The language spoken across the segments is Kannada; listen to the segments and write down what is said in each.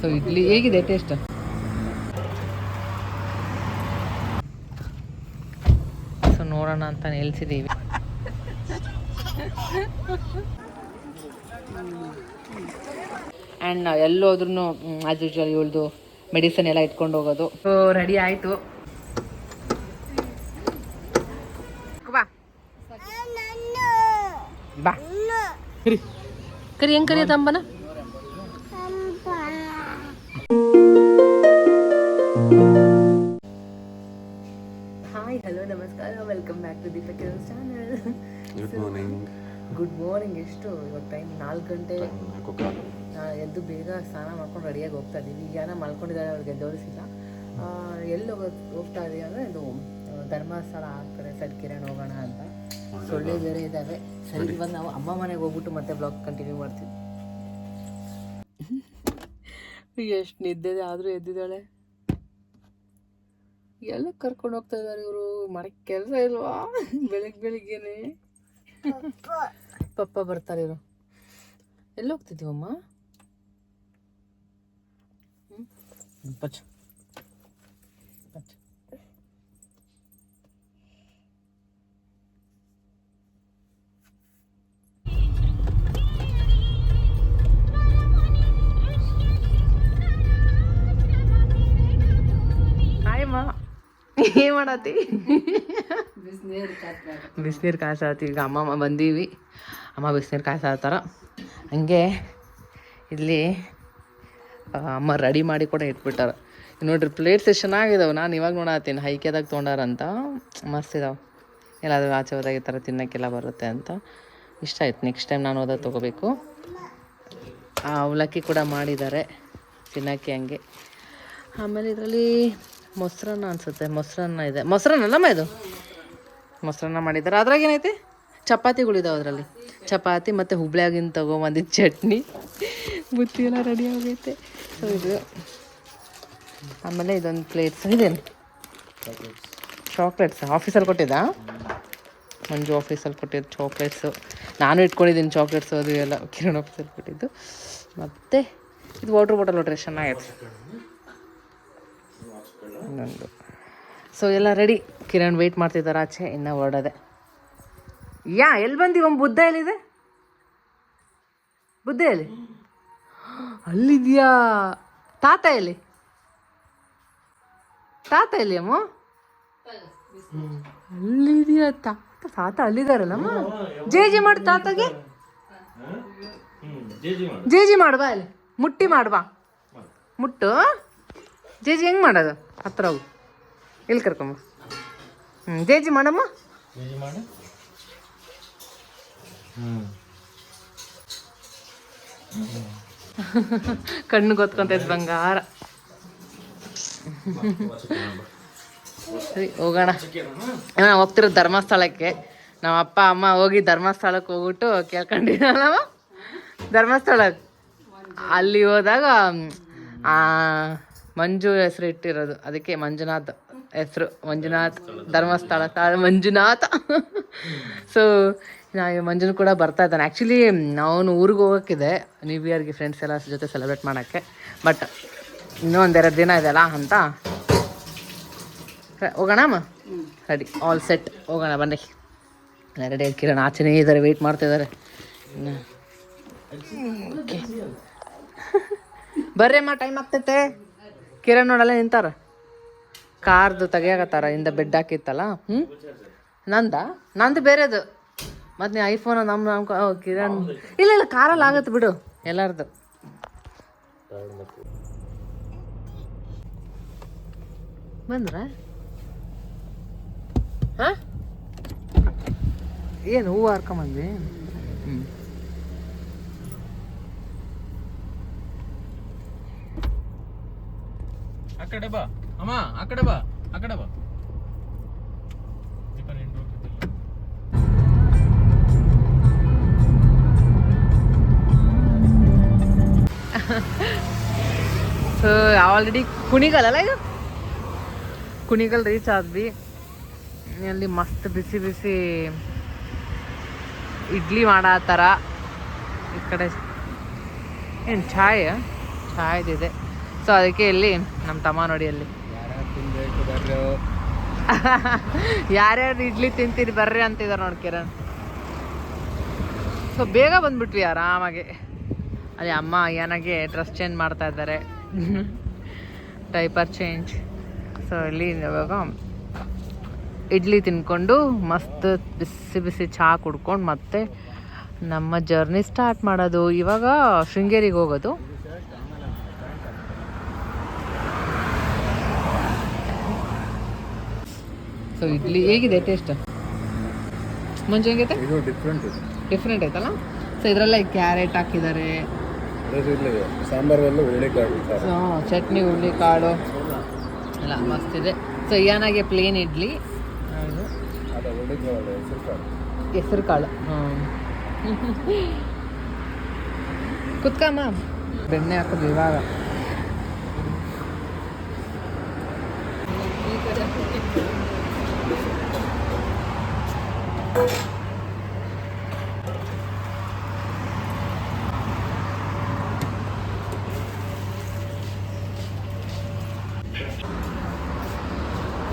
ಸೊ ಇಡ್ಲಿ ಹೇಗಿದೆ ಟೇಸ್ಟ್ ಸೊ ನೋಡೋಣ ಅಂತ ನಿಲ್ಸಿದ್ದೀವಿ ಆ್ಯಂಡ್ ಎಲ್ಲೋದ್ರೂ ಆಸ್ ಯೂಶ್ವಲ್ ಇವಳ್ದು ಮೆಡಿಸನ್ ಎಲ್ಲ ಇಟ್ಕೊಂಡು ಹೋಗೋದು. ಸೊ ರೆಡಿ ಆಯಿತು. ಬಾ. ಬಾ. ಕರಿ. ಹೆಂಗೆ ಹೆಂಗ್ ಕರಿ ತಂಬನ? ಎಷ್ಟು ಇವಾಗ ಟೈಮ್ ನಾಲ್ಕು ಗಂಟೆ ಎದ್ದು ಬೇಗ ಸ್ನಾನ ಮಾಡ್ಕೊಂಡು ರೆಡಿಯಾಗಿ ಹೋಗ್ತಾ ಇದ್ದೀವಿ ಈಗ ಯಾರ ಮಲ್ಕೊಂಡಿದ್ದಾರೆ ಅವ್ರಿಗೆ ಎದ್ದೋರಿಸಿಲ್ಲ ಎಲ್ಲಿ ಹೋಗೋ ಹೋಗ್ತಾ ಇದೀವಿ ಅಂದರೆ ಇದು ಧರ್ಮಸ್ಥಳ ಆ ಕಡೆ ಸೈಡ್ ಕಿರಣ್ ಹೋಗೋಣ ಅಂತ. ಸೊಳ್ಳೆ ಬೇರೆ ಇದ್ದಾವೆ ಸರಿ ಇವಾಗ ನಾವು ಅಮ್ಮ ಮನೆಗೆ ಹೋಗ್ಬಿಟ್ಟು ಮತ್ತೆ ಬ್ಲಾಗ್ ಕಂಟಿನ್ಯೂ ಮಾಡ್ತೀವಿ. ಎಷ್ಟು ನಿದ್ದೆ ಆದರೂ ಎದ್ದಿದ್ದಾಳೆ. ಎಲ್ಲ ಕರ್ಕೊಂಡು ಹೋಗ್ತಾ ಇದ್ದಾರೆ ಇವರು. ಮಾಡಕ್ಕೆ ಕೆಲಸ ಇಲ್ವಾ? ಬೆಳಗ್ಗೆ ಬೆಳಿಗ್ಗೆನೆ. ಪಪ್ಪ ಬರ್ತಾರೆ ಇವರು ಎಲ್ಲಿ ಹೋಗ್ತಿದ್ದೀವಮ್ಮ ಹ್ಮ್? ಪಚ್ಚ ಪಚ್ಚ. ಹಾಯ್ ಅಮ್ಮ ಏನ್ ಮಾಡತ್ತಿ ಬಿಸಿನೀರು ಕಾಯ್ಸಾತಿ. ಈಗ ಅಮ್ಮ ಬಂದೀವಿ. ಅಮ್ಮ ಬಿಸಿನೀರು ಕಾಯ್ಸಾತಾರ. ಹಂಗೆ ಇಲ್ಲಿ ಅಮ್ಮ ರೆಡಿ ಮಾಡಿ ಕೂಡ ಇಟ್ಬಿಟ್ಟಾರ. ನೋಡ್ರಿ ಪ್ಲೇಟ್ಸ್ ಎಷ್ಟು ಚೆನ್ನಾಗಿದಾವೆ. ನಾನು ಇವಾಗ ನೋಡತ್ತೀನಿ ಹೈಕೆದಾಗ ತೊಗೊಂಡಾರಂತ. ಮಸ್ತ್ ಇದಾವೆ. ಎಲ್ಲಾದರೂ ಆಚೆ ಹೋದಾಗ ಈ ಥರ ತಿನ್ನೋಕ್ಕೆಲ್ಲ ಬರುತ್ತೆ ಅಂತ. ಇಷ್ಟ ಆಯ್ತು. ನೆಕ್ಸ್ಟ್ ಟೈಮ್ ನಾನು ಹೋದಾಗ ತೊಗೋಬೇಕು. ಆ, ಅವಲಕ್ಕಿ ಕೂಡ ಮಾಡಿದ್ದಾರೆ ತಿನ್ನೋಕ್ಕೆ ಹಂಗೆ. ಆಮೇಲೆ ಇದರಲ್ಲಿ ಮೊಸರನ್ನ ಅನ್ಸುತ್ತೆ, ಮೊಸರನ್ನ ಇದೆ. ಮೊಸರನ್ನ ಅಲ್ಲಮ್ಮ ಇದು? ಮೊಸರನ್ನ ಮಾಡಿದ್ದಾರೆ. ಅದ್ರಾಗ ಏನೈತೆ? ಚಪಾತಿಗಳಿದಾವೆ ಅದರಲ್ಲಿ. ಚಪಾತಿ ಮತ್ತು ಹುಬ್ಳ್ಯಾಗಿಂದ ತೊಗೊಂಬಂದಿದ್ದು ಚಟ್ನಿ. ಬುತ್ತಿ ಎಲ್ಲ ರೆಡಿ ಆಗೈತೆ. ಸೊ ಇದು ಆಮೇಲೆ ಇದೊಂದು ಪ್ಲೇಟ್ಸ್ ಇದೇನು? ಚಾಕ್ಲೇಟ್ಸ್ ಆಫೀಸಲ್ಲಿ ಕೊಟ್ಟಿದ್ದ? ಮಂಜು ಆಫೀಸಲ್ಲಿ ಕೊಟ್ಟಿದ್ದು ಚಾಕ್ಲೇಟ್ಸು ನಾನು ಇಟ್ಕೊಂಡಿದ್ದೀನಿ ಚಾಕ್ಲೇಟ್ಸು ಅದು ಎಲ್ಲ ಕಿರಣ್ ಆಫೀಸಲ್ಲಿ ಕೊಟ್ಟಿದ್ದು. ಮತ್ತು ಇದು ವಾಟ್ರ್ ಬಾಟಲ್ ನೋಡ್ರಿ ಚೆನ್ನಾಗೈತೆ. ಇನ್ನೊಂದು ಸೊ ಎಲ್ಲ ರೆಡಿ ಕಿರಣ್ ವೆಯ್ಟ್ ಮಾಡ್ತಿದ್ದಾರೆ ಆಚೆ ಇನ್ನೂ ಹೊರಡೋದೆ ಯಾ ಎಲ್ಲಿ ಬಂದಿ ಒಂದು ಬುದ್ಧ ಎಲ್ಲಿದೆ? ಬುದ್ಧ ಎಲ್ಲಿ? ಅಲ್ಲಿದ್ಯಾ? ತಾತ ಎಲ್ಲಿ? ತಾತ ಎಲ್ಲಿ ಅಮ್ಮ? ಅಲ್ಲಿದ್ಯಾ? ತಾತ ತಾತ ಅಲ್ಲಿದಾರಲ್ಲಮ್ಮ. ಜೇ ಜಿ ಮಾಡು ತಾತಗೆ. ಜೇ ಜಿ ಮಾಡುವ ಅಲ್ಲಿ ಮುಟ್ಟಿ ಮಾಡುವ ಮುಟ್ಟು. ಜೇ ಜಿ ಹೆಂಗೆ ಮಾಡೋದು? ಹತ್ರ ಹೋಗು. ಎಲ್ಲಿ ಕರ್ಕೊಂಬ ಹ್ಞೂ ಜೇ ಜಿ ಮಾಡಮ್ಮ. ಕಣ್ಣು ಗೊತ್ಕೊಂತೈತೆ ಬಂಗಾರ. ಸರಿ ಹೋಗೋಣ. ನಾವು ಹೋಗ್ತಿರೋ ಧರ್ಮಸ್ಥಳಕ್ಕೆ. ನಮ್ಮ ಅಪ್ಪ ಅಮ್ಮ ಹೋಗಿ ಧರ್ಮಸ್ಥಳಕ್ಕೆ ಹೋಗ್ಬಿಟ್ಟು ಕೇಳ್ಕೊಂಡಿದ್ದ ನಾವು ಧರ್ಮಸ್ಥಳಕ್ಕೆ. ಅಲ್ಲಿ ಹೋದಾಗ ಮಂಜು ಹೆಸರು ಇಟ್ಟಿರೋದು. ಅದಕ್ಕೆ ಮಂಜುನಾಥ್ ಹೆಸರು. ಮಂಜುನಾಥ್ ಧರ್ಮಸ್ಥಳ. ಮಂಜುನಾಥ. ಸೊ ನಾ ಮಂಜುನ ಕೂಡ ಬರ್ತಾ ಇದ್ದಾನೆ. ಆ್ಯಕ್ಚುಲಿ ಅವನು ಊರಿಗೆ ಹೋಗೋಕ್ಕಿದೆ. ನ್ಯೂ ಇಯರ್ಗೆ ಫ್ರೆಂಡ್ಸ್ ಎಲ್ಲ ಜೊತೆ ಸೆಲೆಬ್ರೇಟ್ ಮಾಡೋಕ್ಕೆ. ಬಟ್ ಇನ್ನೂ ಒಂದೆರಡು ದಿನ ಇದೆಯಲ್ಲ ಅಂತ. ಹೋಗೋಣಮ್ಮ ರೆಡಿ ಆಲ್ ಸೆಟ್ ಹೋಗೋಣ, ಬನ್ನಿ. ರೆಡಿ ಕಿರಣ್. ಆಚೆನೇ ಇದ್ದಾರೆ ವೆಯ್ಟ್ ಮಾಡ್ತಿದ್ದಾರೆ ಬರ್ರಿ ಅಮ್ಮ ಟೈಮ್ ಆಗ್ತೈತೆ. ಕಿರಣ್ ನೋಡಲ್ಲ ನಿಂತಾರ? ಕಾರ್ದು ತೆಗಿಯಾಕತ್ತಾರ ಇಂದ ಬೆಡ್ ಹಾಕಿತ್ತಲ್ಲ? ಹ್ಞೂ ನಂದ? ನಂದು ಬೇರೆದು. ಮತ್ತು ನೀ ಐಫೋನ್ ನಮ್ಮ ಓ, ಕಿರಣ್. ಇಲ್ಲ ಇಲ್ಲ ಕಾರಲ್ಲಿ ಆಗತ್ತೆ ಬಿಡು, ಎಲ್ಲಾರ್ದು. ಬಂದ್ರ? ಹಾಂ? ಏನು ಹೂವು ಹಾರ್ಕೊಂಬಂದ್ವಿ ಹ್ಞೂ ಕಡೆ ಬಾ. ಅಮ್ಮ, ಆ ಕಡೆ ಬಾ, ಆ ಕಡೆ ಬಾ. ಆಲ್ರೆಡಿ ಕುಣಿಗಲ್ ಅಲ್ಲ ಇದು? ಕುಣಿಗಲ್ ರೀಚ್ ಆದ್ವಿ. ಅಲ್ಲಿ ಮಸ್ತ್ ಬಿಸಿ ಬಿಸಿ ಇಡ್ಲಿ ಮಾಡತ್ತಾರ ಈ ಕಡೆ. ಏನು ಚಾಯ್? ಚಾಯ್ದಿದೆ ಸೊ ಅದಕ್ಕೆ ಇಲ್ಲಿ ನಮ್ಮ ತಮ್ಮ ನೋಡಿ ಅಲ್ಲಿ. ಯಾರ್ಯಾರು ಇಡ್ಲಿ ತಿಂತೀರಿ ಬರ್ರಿ ಅಂತಿದ್ದಾರೆ ನೋಡಿ ಕಿರಣ್. ಸೊ ಬೇಗ ಬಂದ್ಬಿಟ್ವಿ ಆರಾಮಾಗಿ. ಅಲ್ಲಿ ಅಮ್ಮ ಏನಾಗೆ ಡ್ರೆಸ್ ಚೇಂಜ್ ಮಾಡ್ತಾ ಇದ್ದಾರೆ. ಟೈಪರ್ ಚೇಂಜ್ ಸೊ ಇಲ್ಲಿ ಇವಾಗ ಇಡ್ಲಿ ತಿನ್ಕೊಂಡು ಮಸ್ತ್ ಬಿಸಿ ಬಿಸಿ ಚಹಾ ಕುಡ್ಕೊಂಡು ಮತ್ತೆ ನಮ್ಮ ಜರ್ನಿ ಸ್ಟಾರ್ಟ್ ಮಾಡೋದು. ಇವಾಗ ಶೃಂಗೇರಿಗೆ ಹೋಗೋದು. ಸೊ ಇಡ್ಲಿ ಹೇಗಿದೆ ಟೇಸ್ಟ್ ಮುಂಚೆ ಇದು ಡಿಫ್ರೆಂಟ್ ಇದೆ. ಡಿಫ್ರೆಂಟ್ ಐತಲ್ಲ ಸೊ ಇದರಲ್ಲೇ ಕ್ಯಾರೆಟ್ ಹಾಕಿದ್ದಾರೆ. ಸಾಂಬಾರು ಸಾಂಬಾರಲ್ಲೂ ಹುಳಿಕಾಳು ಸೊ ಚಟ್ನಿ ಹುಳ್ಳಿ ಕಾಳು ಎಲ್ಲ ಮಸ್ತ್ ಇದೆ. ಸೊ ಏನಾಗೆ ಪ್ಲೇನ್ ಇಡ್ಲಿ. ಹೆಸರು ಕಾಳು ಕಾಳು ಕುತ್ಕಮ್ಮ. ಬೆಣ್ಣೆ ಹಾಕೋದು ಇವಾಗ.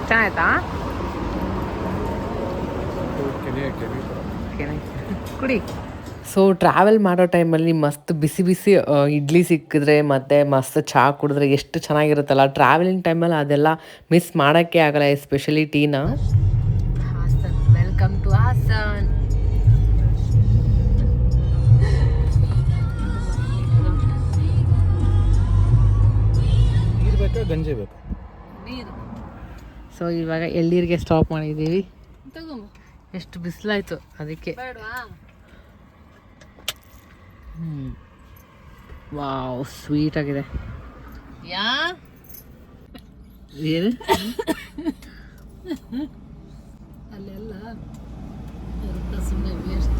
ಚೆನ್ನಾಯ್ತಾ? ಕುಡಿ. ಸೊ ಟ್ರಾವೆಲ್ ಮಾಡೋ ಟೈಮಲ್ಲಿ ಮಸ್ತ್ ಬಿಸಿ ಬಿಸಿ ಇಡ್ಲಿ ಸಿಕ್ಕಿದ್ರೆ ಮತ್ತು ಮಸ್ತ್ ಚಹಾ ಕುಡಿದ್ರೆ ಎಷ್ಟು ಚೆನ್ನಾಗಿರುತ್ತಲ್ಲ? ಟ್ರಾವೆಲಿಂಗ್ ಟೈಮಲ್ಲಿ ಅದೆಲ್ಲ ಮಿಸ್ ಮಾಡೋಕ್ಕೆ ಆಗಲ್ಲ ಎಸ್ಪೆಷಲಿ ಟೀನ ವೆಲ್ಕಮ್ ಟು ಹಾಸನ್ ನೀರು ಬೇಕು ಗಂಜಿ ಬೇಕಾ? ಸೊ ಇವಾಗ ಎಳ್ಳೀರಿಗೆ ಸ್ಟಾಪ್ ಮಾಡಿದ್ದೀವಿ. ಎಷ್ಟು ಬಿಸಿಲಾಯ್ತು ಅದಕ್ಕೆ. ಹ್ಞೂ ವಾವ್ ಸ್ವೀಟ್ ಆಗಿದೆ. ಯಾ? ಏನು? ಅಲ್ಲೆಲ್ಲ ರೊಕ್ಕ ಸುಮ್ಮನೆ ವೇಸ್ಟ್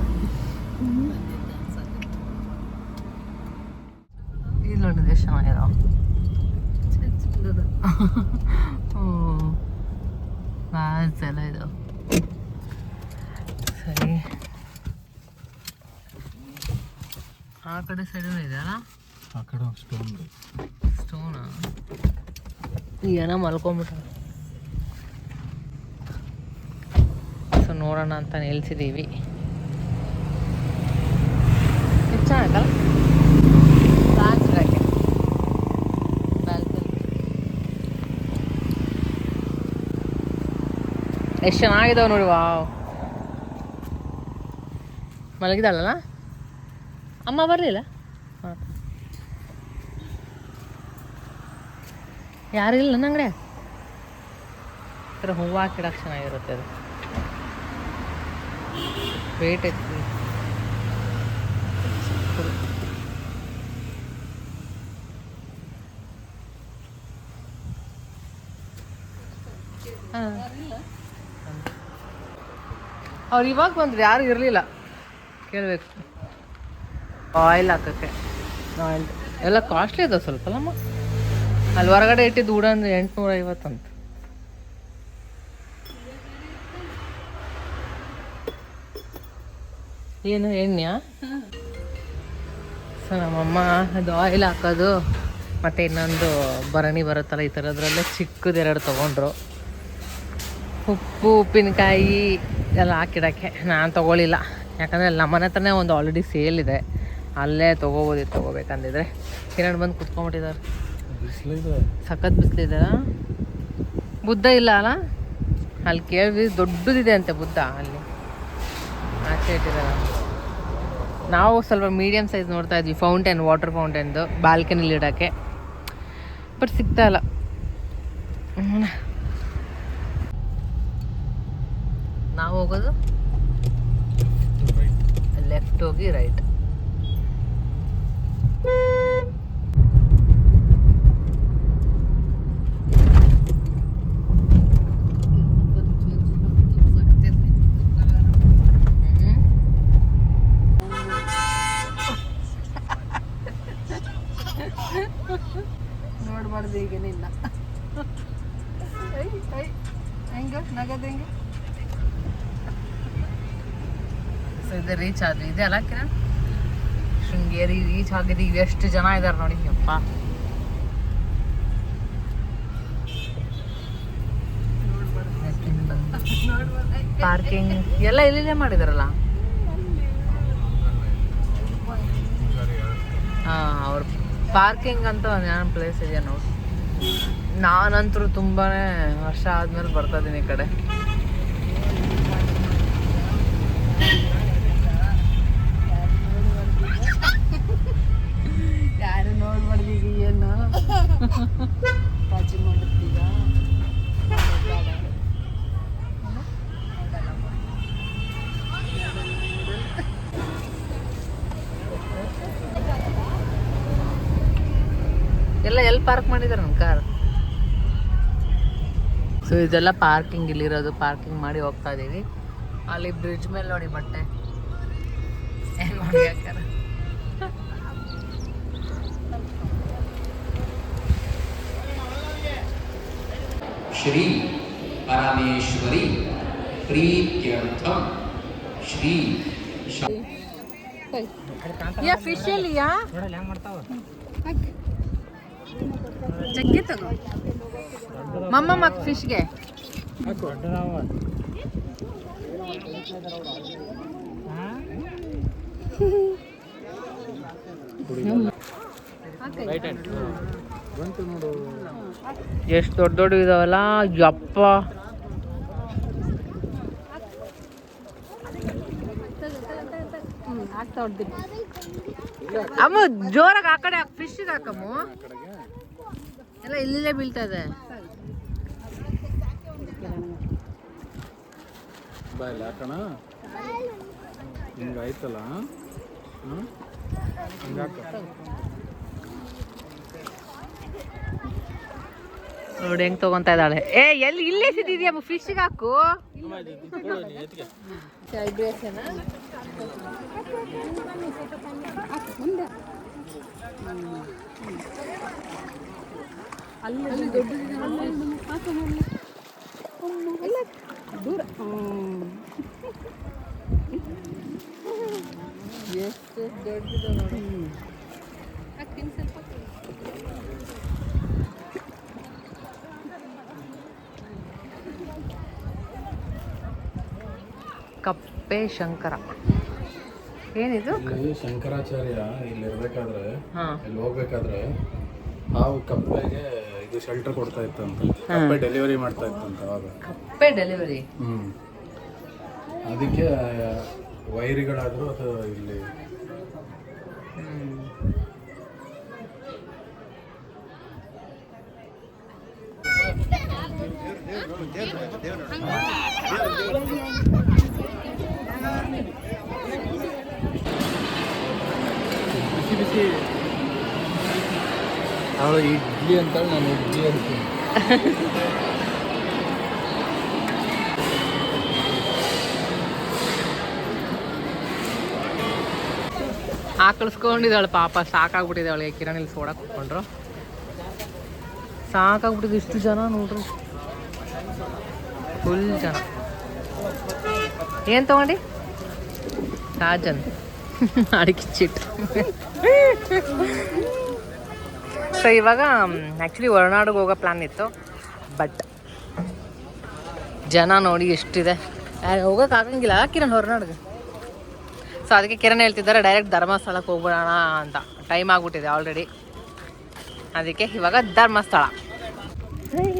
ಇಲ್ಲಿ ನೋಡಿದ್ರೆ ಎಷ್ಟು ಚೆನ್ನಾಗಿದಾವ ಎಲ್ಲ ಇದು. ಸರಿ. ಆ ಕಡೆ ಸೈಡೂ ಇದೆ ಅಲ್ಲ ಆ ಕಡೆ ಸ್ಟೋನ್ ಸ್ಟೋನಾ ಏನೋ ಮಲ್ಕೊಂಬಿಟ್ಟ ಸೊ ನೋಡೋಣ ಅಂತ ನಿಲ್ಸಿದ್ದೀವಿ ಎಷ್ಟು ಚೆನ್ನಾಗಲ್ಲ ಬ್ಯಾಲ್ ಎಷ್ಟು ಚೆನ್ನಾಗಿದಾವೆ ನೋಡಿ ವಾವ್. ಮಲಗಿದಾಳಲ್ಲ? ಅಮ್ಮ ಬರಲಿಲ್ಲ? ಹಾಂ. ಯಾರಿಲ್ಲ ಥರ ಹೂವು ಹಾಕಿಡಕ್ಕೆ ಚೆನ್ನಾಗಿರುತ್ತೆ ಅದು. ವೇಟ್ ಐತಿ ಅವ್ರು ಇವಾಗ ಬಂದ್ರು ಯಾರು ಇರಲಿಲ್ಲ. ಕೇಳಬೇಕು. ಆಯಿಲ್ ಹಾಕಕ್ಕೆ. ಆಯಿಲ್ ಎಲ್ಲ ಕಾಸ್ಟ್ಲಿ ಅದ ಸ್ವಲ್ಪ ಅಲ್ಲಮ್ಮ. ಅಲ್ಲಿ ಹೊರಗಡೆ ಇಟ್ಟಿದ್ದು ಊಡ ಅಂದ್ರೆ ಎಂಟುನೂರ ಐವತ್ತಂತ ಏನು ಎಣ್ಣೆಯ? ಸೊ ನಮ್ಮಮ್ಮ ಅದು ಆಯಿಲ್ ಹಾಕೋದು ಮತ್ತು ಇನ್ನೊಂದು ಭರಣಿ ಬರುತ್ತಲ್ಲ ಈ ಥರದ್ರಲ್ಲೇ ಚಿಕ್ಕದು ಎರಡು ತೊಗೊಂಡ್ರು. ಉಪ್ಪು ಉಪ್ಪಿನಕಾಯಿ ಎಲ್ಲ ಹಾಕಿಡೋಕ್ಕೆ. ನಾನು ತೊಗೊಳಿಲ್ಲ. ಯಾಕಂದರೆ ನಮ್ಮನೆ ಹತ್ರನೇ ಒಂದು ಆಲ್ರೆಡಿ ಸೇಲ್ ಇದೆ. ಅಲ್ಲೇ ತೊಗೋಬೋದು ತೊಗೋಬೇಕಂದಿದ್ರೆ. ಕಿರಣ್ ಬಂದು ಕುತ್ಕೊಂಡ್ಬಿಟ್ಟಿದ್ದಾರೆ ಸಖತ್ ಬಿಸಿಲಿದೆ. ಬುದ್ಧ ಇಲ್ಲ ಅಲ್ಲ? ಅಲ್ಲಿ ಕೇಳಿದ್ವಿ ದೊಡ್ಡದಿದೆ ಅಂತೆ ಬುದ್ಧ. ಅಲ್ಲಿ ಆಚೆ ಇಟ್ಟಿದ್ದಾರೆ ನಾವು ಸ್ವಲ್ಪ ಮೀಡಿಯಮ್ ಸೈಜ್ ನೋಡ್ತಾ ಇದ್ವಿ ಫೌಂಟೇನ್ ವಾಟರ್ ಫೌಂಟೇನ್ದು ಬಾಲ್ಕನಿಲಿ ಇಡೋಕ್ಕೆ ಬಟ್ ಸಿಗ್ತಾ ಇಲ್ಲ. ನಾವು ಹೋಗೋದು? ಲೆಫ್ಟ್ ಹೋಗಿ ರೈಟ್ ನೋಡ್ಬಾರ್ದು ಈಗ ನಿನ್ನ ಹೆಂಗ? ನಗದ ಹೆಂಗೆ? ಸೊ ಇದು ರೀಚ್ ಆದ್ವಿ ಇದೆ ಅಲ್ಲ ಕಿರಣ್? ಶೃಂಗೇರಿ ರೀಚ್ ಆಗಿದ್ದೀವಿ ಎಷ್ಟು ಜನ ಇದ್ದಾರೆ ನೋಡಿ ಯಪ್ಪ ಪಾರ್ಕಿಂಗ್ ಎಲ್ಲ ಇಲ್ಲಿಲ್ಲೇ ಮಾಡಿದಾರಲ್ಲ? ಹಾಂ ಅವ್ರ ಪಾರ್ಕಿಂಗ್ ಅಂತ ಒಂದು ಏನೋ ಪ್ಲೇಸ್ ಇದೆಯಾ ನೋಡಿ. ನಾನಂತರೂ ತುಂಬಾ ವರ್ಷ ಆದಮೇಲೆ ಬರ್ತಾ ಇದ್ದೀನಿ ಈ ಕಡೆ. ಯಾರು ನೋಡ್ಬಾರ್ದೀಗ ಏನು? ಪಾರ್ಕ್ ಮಾಡಿದಾರೆ ನಮ್ಮ ಕಾರ್. ಸೊ ಇದೆಲ್ಲ ಪಾರ್ಕಿಂಗ್ ಇಲ್ಲಿರೋದು. ಪಾರ್ಕಿಂಗ್ ಮಾಡಿ ಹೋಗ್ತಾ ಇದೀವಿ. ಅಲ್ಲಿ ಬ್ರಿಡ್ಜ್ ಮೇಲೆ ನೋಡಿ ಬಟ್ಟೆ. ಶ್ರೀ ಪರಮೇಶ್ವರಿ ಶ್ರೀ ಯಾ ಫಿಶಲಿಯಾ ಮಾಡ್ತಾವ? ಜಗ್ಗಿ ತಗೋ. ಮಮ್ಮ ಮಕ್ ಫಿಶ್ಗೆ. ಎಷ್ಟು ದೊಡ್ಡ ದೊಡ್ಡ ಇದಾವಲ್ಲ? ಯಪ್ಪ. ಅಮ್ಮ ಜೋರಾಗಿ ಆ ಕಡೆ ಫಿಶ್ ಹಾಕಮ್ಮ. ಎಲ್ಲ ಇಲ್ಲಿಲ್ಲೇ ಬೀಳ್ತಾ ಇದೆ ಬಾ ಇಲ್ಲ ಹಾಕೋಣ ಹಿಂಗೆ ಆಯ್ತಲ್ಲ ನೋಡಿ ಹೆಂಗ್ ತಗೊಂತಾ ಇದ್ದಾಳೆ. ಏ ಎಲ್ಲಿ ಇಲ್ಲೇ ಸಿದ್ದಿದ್ಯಾ ಫಿಶ್ ಹಾಕು. ವೈಬ್ರೇಷನ್ ಅಲ್ಲಿ ದೂರ ಎಷ್ಟು ದೊಡ್ಡದು ನೋಡಿ ಸ್ವಲ್ಪ ಕಪ್ಪೆ ಶಂಕರ. ಏನಿದು? ಇಲ್ಲಿ ಶಂಕರಾಚಾರ್ಯ ಇಲ್ಲಿ ಇರ್ಬೇಕಾದ್ರೆ ಇಲ್ಲಿ ಹೋಗ್ಬೇಕಾದ್ರೆ ಹಾವು ಕಪ್ಪೆಗೆ ಇದು ಶೆಲ್ಟರ್ ಕೊಡ್ತಾ ಇತ್ತಂತ ಕಪ್ಪೆ ಡೆಲಿವರಿ ಮಾಡ್ತಾ ಇತ್ತಂತ ಅವಾಗ ಕಪ್ಪೆ ಡೆಲಿವರಿ ಹ್ಮ್ ಅದಕ್ಕೆ ವೈರಿಗಳಾದ್ರು ಅದು ಇಲ್ಲಿ ಬಿಸಿ ಬಿಸಿ ಅವಳು ಇಡ್ಲಿ ಅಂತ ನಾನು ಇಡ್ಲಿ ಅಂತೀನಿ ಆಕಳಿಸ್ಕೊಂಡಿದ್ದಾಳೆ ಪಾಪ ಸಾಕಾಗ್ಬಿಟ್ಟಿದೆ ಅವಳಿಗೆ ಕಿರಣ್ ಇಲ್ಲಿ ಸೋಡಾ ಕುತ್ಕೊಂಡ್ರು ಸಾಕಾಗ್ಬಿಟ್ಟಿದೆ ಇಷ್ಟು ಜನ ನೋಡ್ರಿ ಫುಲ್ ಜನ ಏನ್ ತಗೊಂಡಿ ರಾಜನ್ ಅಡಿಕೆ ಚಿಟ್ ಸೊ ಇವಾಗ ಆ್ಯಕ್ಚುಲಿ ಹೊರನಾಡಿಗೆ ಹೋಗೋ ಪ್ಲ್ಯಾನ್ ಇತ್ತು. ಬಟ್ ಜನ ನೋಡಿ ಎಷ್ಟಿದೆ. ಹೋಗೋಕೆ ಆಗಂಗಿಲ್ಲ. ಕಿರಣ್ ಹೊರನಾಡಿಗೆ. ಸೊ ಅದಕ್ಕೆ ಕಿರಣ್ ಹೇಳ್ತಿದ್ದಾರೆ ಡೈರೆಕ್ಟ್ ಧರ್ಮಸ್ಥಳಕ್ಕೆ ಹೋಗ್ಬಿಡೋಣ ಅಂತ. ಟೈಮ್ ಆಗ್ಬಿಟ್ಟಿದೆ ಆಲ್ರೆಡಿ ಅದಕ್ಕೆ ಇವಾಗ ಧರ್ಮಸ್ಥಳ.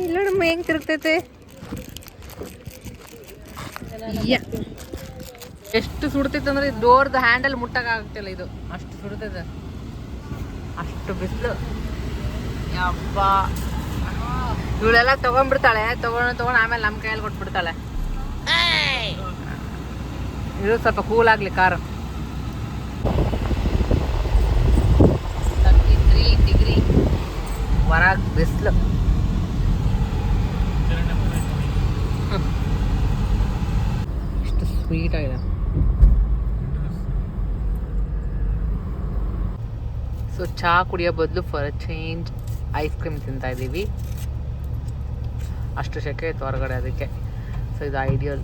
ಇಲ್ಲ ನಮ್ಮ ಹೆಂಗ್ ಎಷ್ಟು ಸುಡ್ತಿತ್ತು ಅಂದ್ರೆ ಡೋರ್ದು ಹ್ಯಾಂಡಲ್ ಮುಟ್ಟಕ್ಕಾಗ್ತಿಲ್ಲ ಇದು. ಅಷ್ಟು ಸುಡ್ತೈತೆ ಅಷ್ಟು ಬಿಸಿಲು. ಯಪ್ಪ ಇವಳೆಲ್ಲ ತಗೊಂಡ್ಬಿಡ್ತಾಳೆ ತಗೊಂಡು ತಗೊಂಡು ಆಮೇಲೆ ನಮ್ಮ ಕೈಯಲ್ಲಿ ಕೊಟ್ಬಿಡ್ತಾಳೆ. ಇದು ಸ್ವಲ್ಪ ಕೂಲ್ ಆಗಲಿ ಕಾರು ತರ್ಟಿ ತ್ರೀ ಡಿಗ್ರಿ ಹೊರಗೆ ಬಿಸಿಲು. ಎಷ್ಟು ಸ್ವೀಟ್ ಆಗಿದೆ. ಸೊ ಚಹಾ ಕುಡಿಯೋ ಬದಲು ಫಾರ್ ಚೇಂಜ್ ಐಸ್ ಕ್ರೀಮ್ ತಿಂತಾ ಇದ್ದೀವಿ. ಅಷ್ಟು ಸೆಕೆ ಇತ್ತು ಹೊರಗಡೆ ಅದಕ್ಕೆ. ಸೊ ಇದು ಐಡಿಯಲ್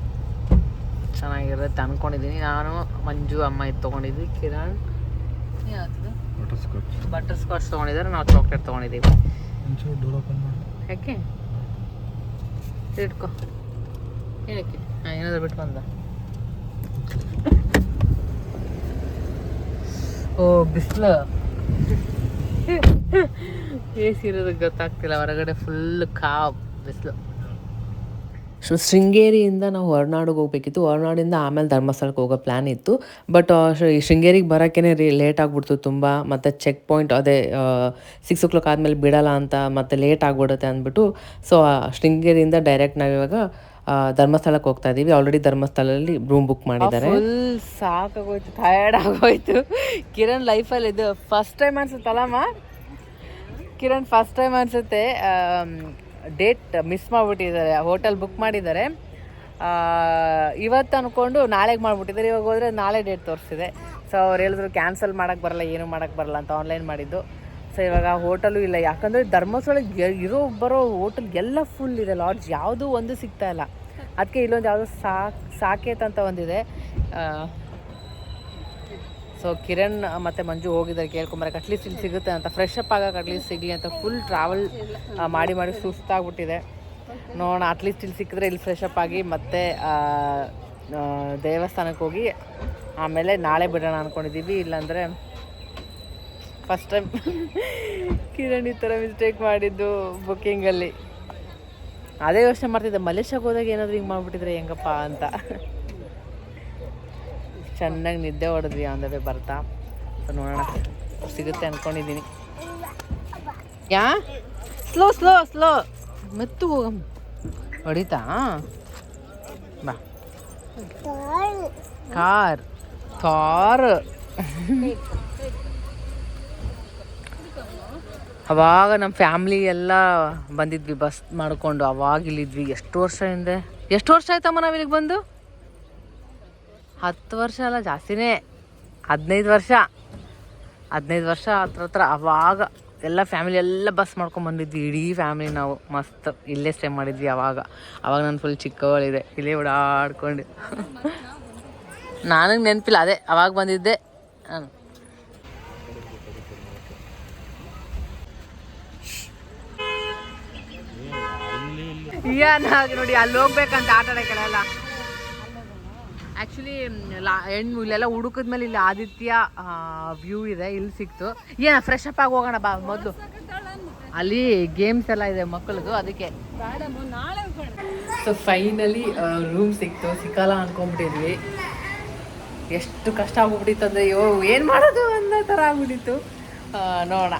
ಚೆನ್ನಾಗಿರುತ್ತೆ ಅಂದ್ಕೊಂಡಿದ್ದೀನಿ ನಾನು ಮಂಜು ಅಮ್ಮ ಇದು ತೊಗೊಂಡಿದ್ವಿ. ಕಿರಣ್. ಯಾವ್ದು? ಬಟರ್ ಸ್ಕಾಚ್ ತೊಗೊಂಡಿದ್ದಾರೆ. ನಾವು ಚಾಕ್ಲೇಟ್ ತೊಗೊಂಡಿದ್ದೀವಿ. ಯಾಕೆ? ಇಟ್ಕೋ. ಏನಕ್ಕೆ? ಹಾಂ ಏನಾದರೂ ಬಿಟ್ಟು ಬಂದ. ಓ ಬಿಸಿಲು. ಎ ಸಿ ಇರೋದಕ್ಕೆ ಗೊತ್ತಾಗ್ತಿಲ್ಲ ಹೊರಗಡೆ ಫುಲ್ ಕಾವ್ ಬಿಸಿಲು. ಸೊ ಶೃಂಗೇರಿಯಿಂದ ನಾವು ಹೊರನಾಡಿಗೆ ಹೋಗ್ಬೇಕಿತ್ತು. ಹೊರನಾಡಿಂದ ಆಮೇಲೆ ಧರ್ಮಸ್ಥಳಕ್ಕೆ ಹೋಗೋ ಪ್ಲ್ಯಾನ್ ಇತ್ತು. ಬಟ್ ಶೃಂಗೇರಿಗೆ ಬರೋಕ್ಕೇ ರೀ ಲೇಟ್ ಆಗಿಬಿಡ್ತು ತುಂಬ. ಮತ್ತು ಚೆಕ್ ಪಾಯಿಂಟ್ ಅದೇ ಸಿಕ್ಸ್ ಓ ಕ್ಲಾಕ್ ಆದಮೇಲೆ ಬಿಡಲ್ಲ ಅಂತ ಮತ್ತು ಲೇಟ್ ಆಗಿಬಿಡುತ್ತೆ ಅಂದ್ಬಿಟ್ಟು. ಸೊ ಶೃಂಗೇರಿಯಿಂದ ಡೈರೆಕ್ಟ್ ನಾವಿವಾಗ ಧರ್ಮಸ್ಥಳಕ್ಕೆ ಹೋಗ್ತಾ ಇದ್ದೀವಿ ಆಲ್ರೆಡಿ ಧರ್ಮಸ್ಥಳದಲ್ಲಿ ರೂಮ್ ಬುಕ್ ಮಾಡಿದ್ದಾರೆ. ಫುಲ್ ಸಾಕಾಗೋಯ್ತು ಟಯರ್ಡ್ ಆಗೋಯ್ತು. ಕಿರಣ್ ಲೈಫಲ್ಲಿ ಇದು ಫಸ್ಟ್ ಟೈಮ್ ಅನ್ಸುತ್ತಲ್ಲಮ್ಮ ಕಿರಣ್ ಫಸ್ಟ್ ಟೈಮ್ ಅನ್ಸುತ್ತೆ ಡೇಟ್ ಮಿಸ್ ಮಾಡಿಬಿಟ್ಟಿದ್ದಾರೆ ಹೋಟೆಲ್ ಬುಕ್ ಮಾಡಿದ್ದಾರೆ. ಇವತ್ತು ಅಂದ್ಕೊಂಡು ನಾಳೆಗೆ ಮಾಡಿಬಿಟ್ಟಿದ್ದಾರೆ, ಇವಾಗ ಹೋದರೆ ನಾಳೆ ಡೇಟ್ ತೋರಿಸಿದೆ ಸೊ ಅವ್ರು ಹೇಳಿದ್ರು ಕ್ಯಾನ್ಸಲ್ ಮಾಡೋಕ್ಕೆ ಬರಲ್ಲ, ಏನೂ ಮಾಡೋಕ್ಕೆ ಬರಲ್ಲ ಅಂತ ಆನ್ಲೈನ್ ಮಾಡಿದ್ದು. ಸೊ ಇವಾಗ ಹೋಟೆಲು ಇಲ್ಲ, ಯಾಕಂದರೆ ಧರ್ಮಸ್ಥಳಕ್ಕೆ ಇರೋ, ಬರೋ ಹೋಟೆಲ್ ಎಲ್ಲ ಫುಲ್ ಇದೆ ಲಾಡ್ಜ್ ಯಾವುದೂ ಒಂದು ಸಿಗ್ತಾ ಇಲ್ಲ. ಅದಕ್ಕೆ ಇಲ್ಲೊಂದು ಯಾವುದೋ ಸಾಕ್ ಸಾಕೇತ್ ಅಂತ ಒಂದಿದೆ. ಸೊ ಕಿರಣ್ ಮತ್ತು ಮಂಜು ಹೋಗಿದ್ದಾರೆ ಕೇಳ್ಕೊಂಬರಕ್ಕೆ. ಅಟ್ಲೀಸ್ಟ್ ಇಲ್ಲಿ ಸಿಗುತ್ತೆ ಅಂತ. ಫ್ರೆಶ್ ಅಪ್ ಆಗ ಅಟ್ಲೀಸ್ಟ್ ಸಿಗಲಿ ಅಂತ ಫುಲ್ ಟ್ರಾವೆಲ್ ಮಾಡಿ ಮಾಡಿ ಸುಸ್ತಾಗ್ಬಿಟ್ಟಿದೆ. ನೋಡೋಣ ಅಟ್ಲೀಸ್ಟ್ ಇಲ್ಲಿ ಸಿಕ್ಕಿದ್ರೆ ಇಲ್ಲಿ ಫ್ರೆಶ್ ಅಪ್ ಆಗಿ ಮತ್ತೆ ದೇವಸ್ಥಾನಕ್ಕೆ ಹೋಗಿ ಆಮೇಲೆ ನಾಳೆ ಬಿಡೋಣ ಅಂದ್ಕೊಂಡಿದ್ದೀವಿ ಇಲ್ಲಾಂದರೆ ಫಸ್ಟ್ ಟೈಮ್ ಕಿರಣ್ ಈ ಥರ ಮಿಸ್ಟೇಕ್ ಮಾಡಿದ್ದು ಬುಕ್ಕಿಂಗಲ್ಲಿ ಅದೇ ಯೋಚನೆ ಮಾಡ್ತಿದ್ದೆ. ಮಲೇಷ್ಯಾಗೆ ಹೋದಾಗ ಏನಾದರೂ ಹಿಂಗೆ ಮಾಡಿಬಿಟ್ಟಿದ್ರೆ ಹೆಂಗಪ್ಪ ಅಂತ. ಚೆನ್ನಾಗಿ ನಿದ್ದೆ ಹೊಡೆದ್ವಿ ಅಂದ್ರೆ ಬರ್ತಾ. ನೋಡೋಣ. ಸಿಗುತ್ತೆ ಅಂದ್ಕೊಂಡಿದ್ದೀನಿ ಯಾ? ಸ್ಲೋ ಸ್ಲೋ ಸ್ಲೋ ಮೆತ್ತು ಹೋಗಮ್ಮ. ಹೊಡಿತಾ? ಬಾ. ಕಾರ್. ಕಾರ್. ಅವಾಗ ನಮ್ಮ ಫ್ಯಾಮ್ಲಿ ಎಲ್ಲ ಬಂದಿದ್ವಿ, ಬಸ್ ಮಾಡಿಕೊಂಡು. ಅವಾಗ ಇಲ್ಲಿದ್ವಿ. ಎಷ್ಟು ವರ್ಷ ಹಿಂದೆ? ಎಷ್ಟು ವರ್ಷ ಆಯ್ತಮ್ಮ ನಾವು ಇಲ್ಲಿಗೆ ಬಂದು? ಹತ್ತು ವರ್ಷ ಅಲ್ಲ ಜಾಸ್ತಿನೇ. ಹದಿನೈದು ವರ್ಷ. ಹದಿನೈದು ವರ್ಷ ಹತ್ರ ಹತ್ರ ಅವಾಗ ಎಲ್ಲ ಫ್ಯಾಮಿಲಿ ಎಲ್ಲ ಬಸ್ ಮಾಡ್ಕೊಂಡು ಬಂದಿದ್ವಿ. ಇಡೀ ಫ್ಯಾಮಿಲಿ ನಾವು. ಮಸ್ತ್. ಇಲ್ಲೇ ಸ್ಟೇ ಮಾಡಿದ್ವಿ ಅವಾಗ. ಅವಾಗ ನಾನು ಫುಲ್ ಚಿಕ್ಕವಳಿದೆ ಇಲ್ಲೇ ಓಡಾಡ್ಕೊಂಡು. ನನಗೆ ನೆನಪಿಲ್ಲ. ಅದೇ ಅವಾಗ ಬಂದಿದ್ದೆ. ನಾನು ನೋಡಿ ಅಲ್ಲಿ ಹೋಗ್ಬೇಕಂತ ಆಟ ಆಡೋಕ್ಕೆಲ್ಲ ಆ್ಯಕ್ಚುಲಿ ಲಾ ಹೆಣ್ಣು ಇಲ್ಲೆಲ್ಲ ಹುಡುಕಿದ್ಮೇಲೆ ಇಲ್ಲಿ ಆದಿತ್ಯ ವ್ಯೂ ಇದೆ ಇಲ್ಲಿ ಸಿಕ್ತು. ಏನ ಫ್ರೆಶ್ ಅಪ್ ಆಗಿ ಹೋಗೋಣ ಬಾ ಮೊದಲು. ಅಲ್ಲಿ ಗೇಮ್ಸ್ ಎಲ್ಲ ಇದೆ ಮಕ್ಕಳದು ಅದಕ್ಕೆ. ಸೊ ಫೈನಲಿ ರೂಮ್ ಸಿಕ್ತು ಸಿಕ್ಕಲ್ಲ ಅನ್ಕೊಂಬಿಟ್ಟಿದ್ವಿ ಎಷ್ಟು ಕಷ್ಟ ಆಗ್ಬಿಟ್ಟಿತ್ತು ಅಂದರೆ ಅಯ್ಯೋ ಏನು ಮಾಡೋದು ಅನ್ನೋ ಥರ ಆಗ್ಬಿಟ್ಟಿತ್ತು. ನೋಡೋಣ.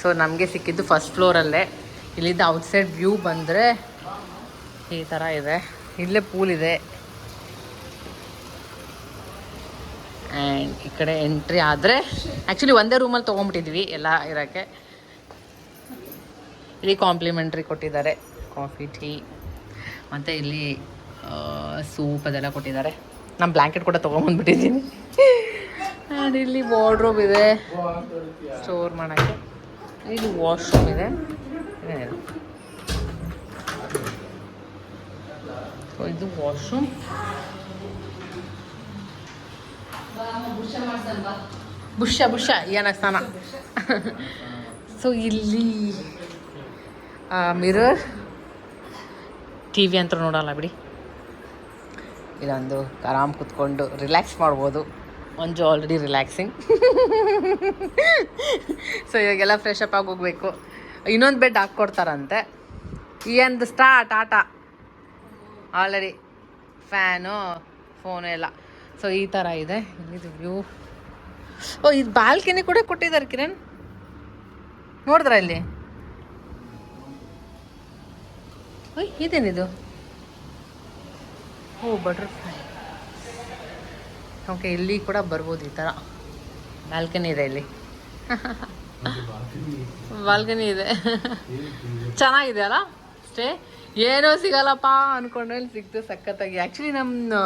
ಸೊ ನಮಗೆ ಸಿಕ್ಕಿದ್ದು ಫಸ್ಟ್ ಫ್ಲೋರಲ್ಲೇ ಇಲ್ಲಿದ್ದ ಔಟ್ಸೈಡ್ ವ್ಯೂ ಬಂದರೆ ಈ ಥರ ಇದೆ. ಇಲ್ಲೇ ಪೂಲ್ ಇದೆ. ಆ್ಯಂಡ್ ಈ ಕಡೆ ಎಂಟ್ರಿ ಆದರೆ ಆ್ಯಕ್ಚುಲಿ ಒಂದೇ ರೂಮಲ್ಲಿ ತೊಗೊಂಬಿಟ್ಟಿದ್ವಿ ಎಲ್ಲ ಇರೋಕ್ಕೆ. ಇಲ್ಲಿ ಕಾಂಪ್ಲಿಮೆಂಟ್ರಿ ಕೊಟ್ಟಿದ್ದಾರೆ. ಕಾಫಿ ಟೀ ಮತ್ತು ಇಲ್ಲಿ ಸೂಪ್ ಅದೆಲ್ಲ ಕೊಟ್ಟಿದ್ದಾರೆ. ನಮ್ಮ ಬ್ಲ್ಯಾಂಕೆಟ್ ಕೂಡ ತೊಗೊಂಬಂದ್ಬಿಟ್ಟಿದ್ದೀನಿ ಆ್ಯಂಡ್ ಇಲ್ಲಿ ವಾರ್ಡ್ರೋಬ್ ಇದೆ. ಸ್ಟೋರ್ ಮಾಡೋಕ್ಕೆ. ಇಲ್ಲಿ ವಾಶ್ರೂಮ್ ಇದೆ. ಇದು ವಾಶ್ರೂಮ್ ಬುಷ ಬುಷ ಏನ ಸ್ನಾನ? ಸೊ ಇಲ್ಲಿ ಮಿರರ್ ಟಿ ವಿ ಅಂತ ನೋಡಲ್ಲ ಬಿಡಿ. ಇಲ್ಲೊಂದು ಆರಾಮ್ ಕುತ್ಕೊಂಡು ರಿಲ್ಯಾಕ್ಸ್ ಮಾಡ್ಬೋದು. ಮಂಜು ಆಲ್ರೆಡಿ ರಿಲ್ಯಾಕ್ಸಿಂಗ್ ಸೊ ಇವಾಗೆಲ್ಲ ಫ್ರೆಶ್ ಅಪ್ ಆಗಿ ಹೋಗ್ಬೇಕು. ಇನ್ನೊಂದು ಬೆಡ್ ಹಾಕ್ಕೊಡ್ತಾರಂತೆ. ಏನು ಸ್ಟಾರ್ಟ್ ಆಟ. ಆಲ್ರೆಡಿ ಫ್ಯಾನು ಫೋನು ಎಲ್ಲ. ಸೊ ಈ ಥರ ಇದೆ. ಇಲ್ಲಿದು ವ್ಯೂ ಓ ಇದು ಬಾಲ್ಕನಿ ಕೂಡ ಕೊಟ್ಟಿದ್ದಾರೆ ಕಿರಣ್. ನೋಡಿದ್ರ ಇಲ್ಲಿ? ಓಯ್ ಇದೇನಿದು? ಓ ಬಟರ್ಫ್ಲೈ ಓಕೆ ಇಲ್ಲಿ ಕೂಡ ಬರ್ಬೋದು ಈ ಥರ ಬಾಲ್ಕನಿ ಇದೆ ಇಲ್ಲಿ. ಬಾಲ್ಕನಿ ಇದೆ. ಚೆನ್ನಾಗಿದೆ ಅಲ್ಲ? ಸ್ಟೇ ಏನೋ ಸಿಗಲ್ಲಪ್ಪ ಅನ್ಕೊಂಡ್ರೆ ಸಿಗ್ತು ಸಖತ್ತಾಗಿ. ಆ್ಯಕ್ಚುಲಿ ನಮ್ಮ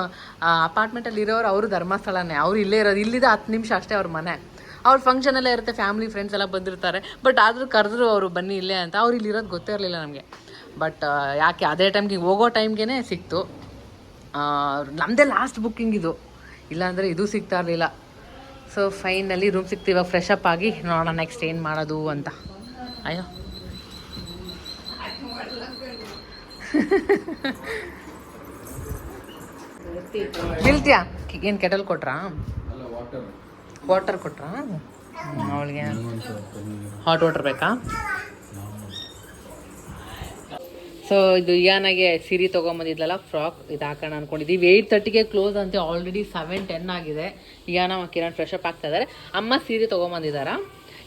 ಅಪಾರ್ಟ್ಮೆಂಟಲ್ಲಿ ಇರೋರು ಅವರು ಧರ್ಮಸ್ಥಳನೇ. ಅವ್ರು ಇಲ್ಲೇ ಇರೋದು. ಇಲ್ಲಿದೆ ಹತ್ತು ನಿಮಿಷ ಅಷ್ಟೇ ಅವ್ರ ಮನೆ. ಅವ್ರ ಫಂಕ್ಷನ್ ಎಲ್ಲ ಇರುತ್ತೆ ಫ್ಯಾಮಿಲಿ ಫ್ರೆಂಡ್ಸ್ ಎಲ್ಲ ಬಂದಿರ್ತಾರೆ. ಬಟ್ ಆದರೂ ಕರೆದ್ರು ಅವರು, ಬನ್ನಿ ಇಲ್ಲೇ ಅಂತ. ಅವ್ರು ಇಲ್ಲಿರೋದು ಗೊತ್ತೇ ಇರಲಿಲ್ಲ ನಮಗೆ. ಬಟ್ ಯಾಕೆ ಅದೇ ಟೈಮ್ಗೆ ಹೋಗೋ ಟೈಮ್ಗೆ ಸಿಕ್ತು. ನಮ್ಮದೇ ಲಾಸ್ಟ್ ಬುಕ್ಕಿಂಗ್ ಇದು. ಇಲ್ಲಾಂದರೆ ಇದು ಸಿಗ್ತಾ ಇರಲಿಲ್ಲ. ಸೊ ಫೈನಲ್ಲಿ ರೂಮ್ ಸಿಕ್ತು. ಇವಾಗ ಫ್ರೆಶ್ ಅಪ್ ಆಗಿ ನೋಡೋಣ ನೆಕ್ಸ್ಟ್ ಏನು ಮಾಡೋದು ಅಂತ. ಅಯ್ಯೋ. ಏನು ಕೆಟಲ್ ಕೊಟ್ರಾ? ವಾಟರ್ ಕೊಟ್ರಾ? ಅವಳಿಗೆ ಹಾಟ್ ವಾಟರ್ ಬೇಕಾ? ಸೊ ಇದು ಇಯಾನಾಗೆ ಸೀರೆ ತೊಗೊಂಬಂದಿದ್ಲಲ್ಲ ಫ್ರಾಕ್ ಇದು ಹಾಕೋಣ ಅನ್ಕೊಂಡಿದ್ದೀವಿ ಏಯ್ಟ್ ತರ್ಟಿಗೆ ಕ್ಲೋಸ್ ಅಂತ ಆಲ್ರೆಡಿ ಸೆವೆನ್ ಟೆನ್ ಆಗಿದೆ. ಇಯಾನ ಕಿರಣ್ ಫ್ರೆಶ್ ಅಪ್ ಆಗ್ತಾ ಇದ್ದಾರೆ ಅಮ್ಮ ಸೀರೆ ತೊಗೊಂಬಂದಿದ್ದಾರ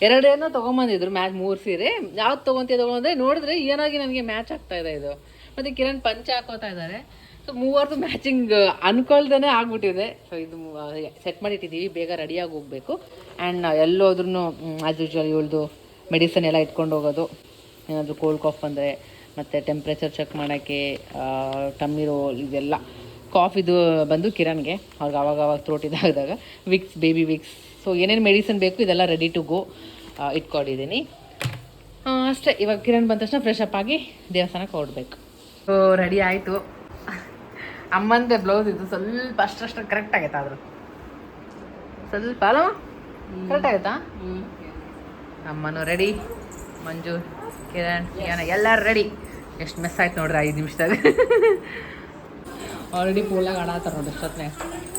ಎರಡೇನೋ ತೊಗೊಂಬಂದಿದ್ರು, ಮ್ಯಾಚ್ ಮೂರು ಸೀರೆ. ಯಾವ್ದು ತೊಗೊಂತೀಯ ತೊಗೊಂಡ್ರೆ ನೋಡಿದ್ರೆ ಏನಾಗಿ ನನಗೆ ಮ್ಯಾಚ್ ಆಗ್ತಾ ಇದೆ ಇದು. ಮತ್ತು ಕಿರಣ್ ಪಂಚ ಹಾಕೋತಾ ಇದ್ದಾರೆ. ಸೊ ಮೂವರ್ದು ಮ್ಯಾಚಿಂಗ್ ಅನ್ಕೊಳ್ದೇ ಆಗ್ಬಿಟ್ಟಿದೆ. ಸೊ ಇದು ಸೆಟ್ ಮಾಡಿಟ್ಟಿದ್ದೀವಿ. ಬೇಗ ರೆಡಿಯಾಗಿ ಹೋಗ್ಬೇಕು. ಆ್ಯಂಡ್ ಎಲ್ಲೋದ್ರೂ ಆ್ಯಸ್ ಯೂಶ್ವಲ್ ಇವಳ್ದು ಮೆಡಿಸನ್ ಎಲ್ಲ ಇಟ್ಕೊಂಡು ಹೋಗೋದು. ಏನಾದರೂ ಕೋಲ್ಡ್ ಕಾಫ್ ಬಂದರೆ, ಮತ್ತು ಟೆಂಪ್ರೇಚರ್ ಚೆಕ್ ಮಾಡೋಕ್ಕೆ ಟಮ್ಮಿ ರೋಲ್ ಇದೆಲ್ಲ. ಕಾಫಿದು ಬಂದು ಕಿರಣ್ಗೆ. ಅವ್ರಿಗೆ ಅವಾಗ ಅವಾಗ ಥ್ರೋಟ್ ಇದಾದಾಗ ವಿಕ್ಸ್ ಬೇಬಿ ವಿಕ್ಸ್ ಸೊ ಏನೇನು ಮೆಡಿಸಿನ್ ಬೇಕು ಇದೆಲ್ಲ ರೆಡಿ ಟು ಗೋ ಇಟ್ಕೊಂಡಿದ್ದೀನಿ. ಅಷ್ಟೇ. ಇವಾಗ ಕಿರಣ್ ಬಂದ ತಕ್ಷಣ ಫ್ರೆಶ್ ಅಪ್ ಆಗಿ ದೇವಸ್ಥಾನಕ್ಕೆ ಹೊರಡ್ಬೇಕು. ಸೊ ರೆಡಿ ಆಯಿತು. ಅಮ್ಮಂದೇ ಬ್ಲೌಸ್ ಇದು ಸ್ವಲ್ಪ ಅಷ್ಟಷ್ಟು ಕರೆಕ್ಟ್ ಆಗೈತೆ ಆದರೂ. ಸ್ವಲ್ಪ ಅಲ್ಲ ಕರೆಕ್ಟ್ ಆಗೈತಾ? ಅಮ್ಮನೂ ರೆಡಿ ಮಂಜು ಕಿರಣ್ ಏನ ಎಲ್ಲರೂ ರೆಡಿ ಎಷ್ಟು ಮಿಸ್ ಆಯ್ತು ನೋಡ್ರಿ ಐದು ನಿಮಿಷದಾಗ. ಆಲ್ರೆಡಿ ಪೂಲಾಗ ಆಡಾತಾರ ನೋಡಿ ಅಷ್ಟೊತ್ತನೇ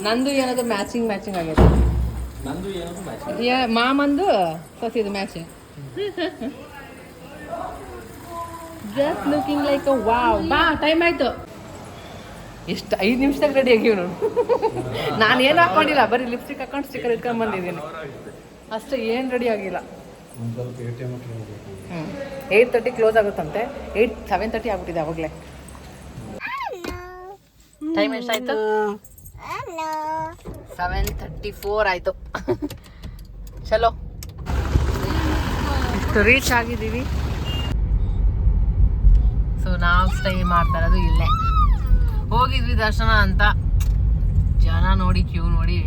ನಂದು ಏನದು ಮ್ಯಾಚಿಂಗ್ ಮ್ಯಾಚಿಂಗ್ ಆಗೈತೆ? ನಂದು ಏನದು ಮಾಮಂದು ಸಸಿದು matching just looking like uh wow ಬಾ ಟೈಮ್ ಆಯ್ತು. ಎಷ್ಟು ಐದು ನಿಮಿಷದಾಗ ರೆಡಿ ಆಗಿವ್ ನೋಡು. ನಾನು ಏನು ಹಾಕೊಂಡಿಲ್ಲ, ಬರೀ ಲಿಪ್ಸ್ಟಿಕ್ ಹಾಕೊಂಡು ಸ್ಟಿಕ್ಕರ್ ಇಟ್ಕೊಂಡ್ ಬಂದಿದ್ದೀನಿ. ಅಷ್ಟೇ, ಏನು ರೆಡಿ ಆಗಿಲ್ಲ. ಏಯ್ಟ್ ತರ್ಟಿ ಕ್ಲೋಸ್ ಆಗುತ್ತಂತೆ. ಏಯ್ಟ್ ಸೆವೆನ್ ತರ್ಟಿ ಆಗ್ಬಿಟ್ಟಿದೆ ಅವಾಗಲೇ. ಟೈಮ್ ಎಷ್ಟಾಯ್ತು ಸೆವೆನ್ ತರ್ಟಿ ಫೋರ್ ಆಯಿತು. ಚಲೋ ಇಷ್ಟು ರೀಚ್ ಆಗಿದ್ದೀವಿ. ಸೊ ನಾವು ಸ್ಟೇ ಮಾಡ್ತಾ ಇರೋದು ಇಲ್ಲೇ. ಹೋಗಿದ್ವಿ ದರ್ಶನ ಅಂತ. ಜನ ನೋಡಿ ಕ್ಯೂ ನೋಡಿ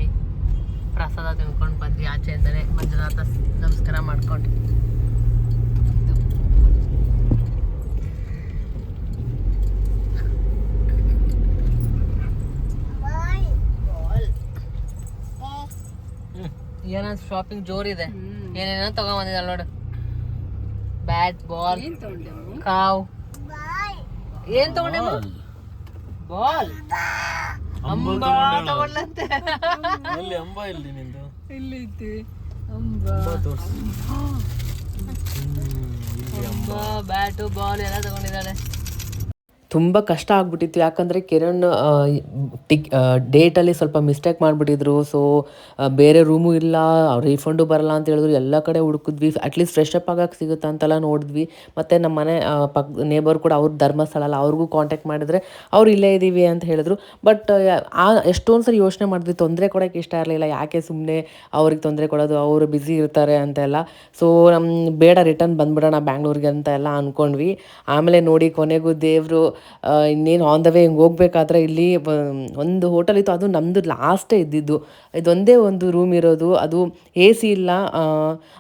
ಪ್ರಸಾದ ತಿನ್ಕೊಂಡು ಬಂದ್ವಿ ಆಚೆಯಿಂದಲೇ. ಮಂಜುನಾಥ ನಮಸ್ಕಾರ ಮಾಡ್ಕೊಂಡು. ಏನೋ ಶಾಪಿಂಗ್ ಜೋರಿದೆ ಏನೇನೋ ತಗೊಂಬಂದಿದ್ದಾಳೆ ನೋಡು. ಬ್ಯಾಟ್ ಬಾಲ್ ಕಾವ್ ಏನ್ ತಗೊಂಡೆ ಬಾಲ್. ಅಂಬಾ ತಗೊಂಡಂತೆ. ಎಲ್ಲಿ ಅಂಬಾ ಇಲ್ಲಿ ನಿಂದು? ಇಲ್ಲಿ ಐತಿ ಅಂಬ. ಅಂಬ ಬ್ಯಾಟು ಬಾಲ್ ಎಲ್ಲ ತಗೊಂಡಿದ್ದಾಳೆ. ತುಂಬ ಕಷ್ಟ ಆಗ್ಬಿಟ್ಟಿತ್ತು. ಯಾಕಂದರೆ ಕಿರಣ್ ಟಿಕ್ ಡೇಟಲ್ಲಿ ಸ್ವಲ್ಪ ಮಿಸ್ಟೇಕ್ ಮಾಡಿಬಿಟ್ಟಿದ್ರು. ಸೊ ಬೇರೆ ರೂಮು ಇಲ್ಲ ರೀಫಂಡು ಬರಲ್ಲ ಅಂತ ಹೇಳಿದ್ರು. ಎಲ್ಲ ಕಡೆ ಹುಡುಕಿದ್ವಿ. ಅಟ್ಲೀಸ್ಟ್ ಫ್ರೆಶ್ ಅಪ್ ಆಗಕ್ಕೆ ಸಿಗುತ್ತಾ ಅಂತೆಲ್ಲ ನೋಡಿದ್ವಿ. ಮತ್ತು ನಮ್ಮ ಮನೆ ಪಕ್ ನೇಬರ್ ಕೂಡ ಅವ್ರ ಧರ್ಮಸ್ಥಳ ಅಲ್ಲ, ಅವ್ರಿಗೂ ಕಾಂಟ್ಯಾಕ್ಟ್ ಮಾಡಿದ್ರೆ ಅವ್ರು ಇಲ್ಲೇ ಇದ್ದೀವಿ ಅಂತ ಹೇಳಿದ್ರು. ಬಟ್ ಆ ಎಷ್ಟೊಂದು ಸರಿ ಯೋಚನೆ ಮಾಡಿದ್ವಿ. ತೊಂದರೆ ಕೊಡೋಕ್ಕೆ ಇಷ್ಟ ಇರಲಿಲ್ಲ. ಯಾಕೆ ಸುಮ್ಮನೆ ಅವ್ರಿಗೆ ತೊಂದರೆ ಕೊಡೋದು? ಅವರು ಬ್ಯುಸಿ ಇರ್ತಾರೆ ಅಂತೆಲ್ಲ ಸೊ ನಮ್ಮ ಬೇಡ ರಿಟರ್ನ್ ಬಂದ್ಬಿಡೋಣ ಬ್ಯಾಂಗ್ಳೂರಿಗೆ ಅಂತ ಎಲ್ಲ ಅಂದ್ಕೊಂಡ್ವಿ ಆಮೇಲೆ ನೋಡಿ ಕೊನೆಗೂ ದೇವರು ಇನ್ನೇನು ಆನ್ ದ ವೇ ಹಿಂಗೆ ಹೋಗ್ಬೇಕಾದ್ರೆ ಇಲ್ಲಿ ಒಂದು ಹೋಟೆಲ್ ಇತ್ತು, ಅದು ನಮ್ಮದು ಲಾಸ್ಟೇ ಇದ್ದಿದ್ದು. ಇದೊಂದೇ ಒಂದು ರೂಮ್ ಇರೋದು. ಅದು ಎ ಸಿ ಇಲ್ಲ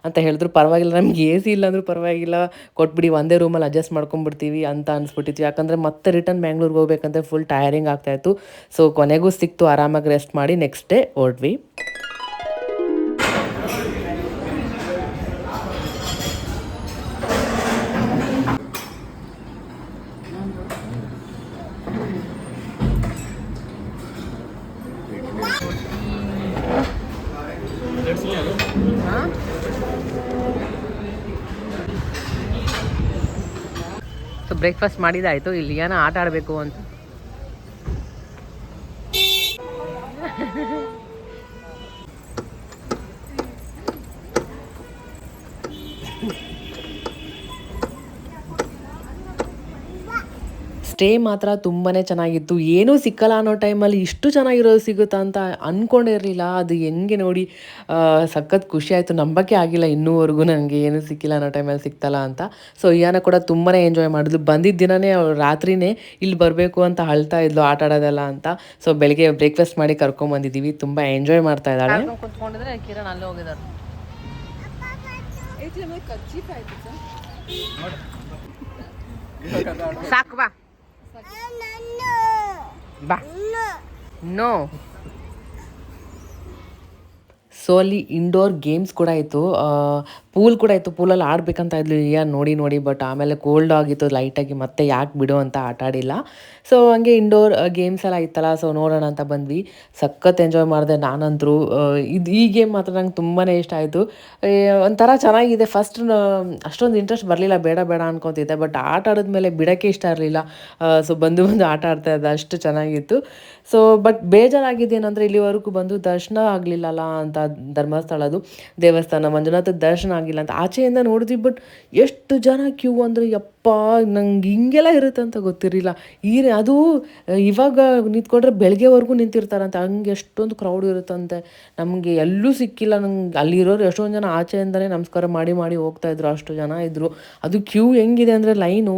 ಅಂತ ಹೇಳಿದ್ರು. ಪರವಾಗಿಲ್ಲ, ನಮ್ಗೆ ಎ ಸಿ ಇಲ್ಲ ಅಂದರೂ ಪರವಾಗಿಲ್ಲ. ಕೊಟ್ಬಿಡಿ, ಒಂದೇ ರೂಮಲ್ಲಿ ಅಡ್ಜಸ್ಟ್ ಮಾಡ್ಕೊಂಬಿಡ್ತೀವಿ ಅಂತ ಅನ್ಸ್ಬಿಟ್ಟಿತ್ತು. ಯಾಕಂದರೆ ಮತ್ತೆ ರಿಟರ್ನ್ ಬ್ಯಾಂಗ್ಳೂರ್ಗೆ ಹೋಗ್ಬೇಕಂದ್ರೆ ಫುಲ್ ಟಯರಿಂಗ್ ಆಗ್ತಾಯಿತ್ತು ಸೊ ಕೊನೆಗೂ ಸಿಕ್ತು, ಆರಾಮಾಗಿ ರೆಸ್ಟ್ ಮಾಡಿ ನೆಕ್ಸ್ಟ್ ಡೇ ಹೊರಡ್ವಿ ಬ್ರೇಕ್ಫಾಸ್ಟ್ ಮಾಡಿದಾಯ್ತು ಇಲ್ಲಿ ಏನೋ ಆಟ ಆಡಬೇಕು ಅಂತ. ಸ್ಟೇ ಮಾತ್ರ ತುಂಬಾ ಚೆನ್ನಾಗಿತ್ತು. ಏನೂ ಸಿಕ್ಕಲ್ಲ ಅನ್ನೋ ಟೈಮಲ್ಲಿ ಇಷ್ಟು ಚೆನ್ನಾಗಿರೋದು ಸಿಗುತ್ತಾ ಅಂತ ಅಂದ್ಕೊಂಡೇ ಇರಲಿಲ್ಲ ಅದು ಹೆಂಗೆ ನೋಡಿ ಸಖತ್ ಖುಷಿ ಆಯಿತು. ನಂಬಕ್ಕೆ ಆಗಿಲ್ಲ ಇನ್ನೂವರೆಗೂ ನನಗೆ ಏನೂ ಸಿಕ್ಕಿಲ್ಲ ಅನ್ನೋ ಟೈಮಲ್ಲಿ ಸಿಗ್ತಲ್ಲ ಅಂತ. ಸೊ ಇಯಾನ ಕೂಡ ತುಂಬಾ ಎಂಜಾಯ್ ಮಾಡಿದ್ಲು. ಬಂದಿದ್ದ ದಿನನೇ ಅವಳು ರಾತ್ರಿನೇ ಇಲ್ಲಿ ಬರಬೇಕು ಅಂತ ಅಳ್ತಾ ಇದ್ಲು ಆಟ ಆಡೋದೆಲ್ಲ ಅಂತ. ಸೊ ಬೆಳಗ್ಗೆ ಬ್ರೇಕ್ಫಾಸ್ಟ್ ಮಾಡಿ ಕರ್ಕೊಂಬಂದಿದ್ದೀವಿ ತುಂಬ ಎಂಜಾಯ್ ಮಾಡ್ತಾ ಇದ್ದಾಳೆ. ಕುತ್ಕೊಂಡಿದ್ರೆ ಕಿರಣ್ ಅಲ್ಲೇ ಹೋಗಿದ್ದಾರೆ ಸಾಕು ಬಾ. ಬಾ ನೋ ಸೊ ಅಲ್ಲಿ ಇಂಡೋರ್ ಗೇಮ್ಸ್ ಕೂಡ ಇತ್ತು. ಪೂಲ್ ಕೂಡ ಇತ್ತು. ಪೂಲಲ್ಲಿ ಆಡಬೇಕಂತ ಇದ್ಲು ಯಾ ನೋಡಿ ನೋಡಿ ಬಟ್ ಆಮೇಲೆ ಕೋಲ್ಡ್ ಆಗಿತ್ತು ಲೈಟಾಗಿ ಮತ್ತೆ ಯಾಕೆ ಬಿಡು ಅಂತ ಆಟ ಆಡಿಲ್ಲ. ಸೊ ಹಂಗೆ ಇಂಡೋರ್ ಗೇಮ್ಸ್ ಎಲ್ಲ ಇತ್ತಲ್ಲ. ಸೊ ನೋಡೋಣ ಅಂತ ಬಂದ್ವಿ. ಸಖತ್ ಎಂಜಾಯ್ ಮಾಡಿದೆ ನಾನಂತರೂ. ಇದು, ಈ ಗೇಮ್ ಮಾತ್ರ ನಂಗೆ ತುಂಬಾ ಇಷ್ಟ ಆಯಿತು. ಒಂಥರ ಚೆನ್ನಾಗಿದೆ. ಫಸ್ಟ್ ಅಷ್ಟೊಂದು ಇಂಟ್ರೆಸ್ಟ್ ಬರಲಿಲ್ಲ. ಬೇಡ ಬೇಡ ಅನ್ಕೊತಿದ್ದೆ. ಬಟ್ ಆಟ ಆಡಿದ್ಮೇಲೆ ಬಿಡೋಕ್ಕೆ ಇಷ್ಟ ಇರಲಿಲ್ಲ. ಸೊ ಬಂದು ಬಂದು ಆಟ ಆಡ್ತಾ ಇದ್ದೆ. ಅಷ್ಟು ಚೆನ್ನಾಗಿತ್ತು. ಸೊ ಬಟ್ ಬೇಜಾರಾಗಿದ್ದೇನೆಂದರೆ ಇಲ್ಲಿವರೆಗೂ ಬಂದು ದರ್ಶನ ಆಗಲಿಲ್ಲಲ್ಲ ಅಂತ ಧರ್ಮಸ್ಥಳದು ದೇವಸ್ಥಾನ, ಮಂಜುನಾಥ ದರ್ಶನ ಆಗಿಲ್ಲ ಅಂತ ಆಚೆಯಿಂದ ನೋಡಿದ್ವಿ ಬಟ್ ಎಷ್ಟು ಜನ ಕ್ಯೂ ಅಂದರೆ ಯಪ್ಪ, ನಂಗೆ ಹಿಂಗೆಲ್ಲ ಇರುತ್ತೆ ಅಂತ ಗೊತ್ತಿರಲಿಲ್ಲ. ಈ ಅದು ಇವಾಗ ನಿಂತ್ಕೊಂಡ್ರೆ ಬೆಳಗ್ಗೆವರೆಗೂ ನಿಂತಿರ್ತಾರಂತೆ, ಹಂಗೆ ಎಷ್ಟೊಂದು ಕ್ರೌಡ್ ಇರುತ್ತಂತೆ. ನಮಗೆ ಎಲ್ಲೂ ಸಿಕ್ಕಿಲ್ಲ, ನಂಗೆ ಅಲ್ಲಿರೋರು ಎಷ್ಟೊಂದು ಜನ ಆಚೆಯಿಂದಲೇ ನಮಸ್ಕಾರ ಮಾಡಿ ಮಾಡಿ ಹೋಗ್ತಾ ಇದ್ರು, ಅಷ್ಟು ಜನ ಇದ್ದರು ಅದು ಕ್ಯೂ ಹೆಂಗಿದೆ ಅಂದರೆ, ಲೈನು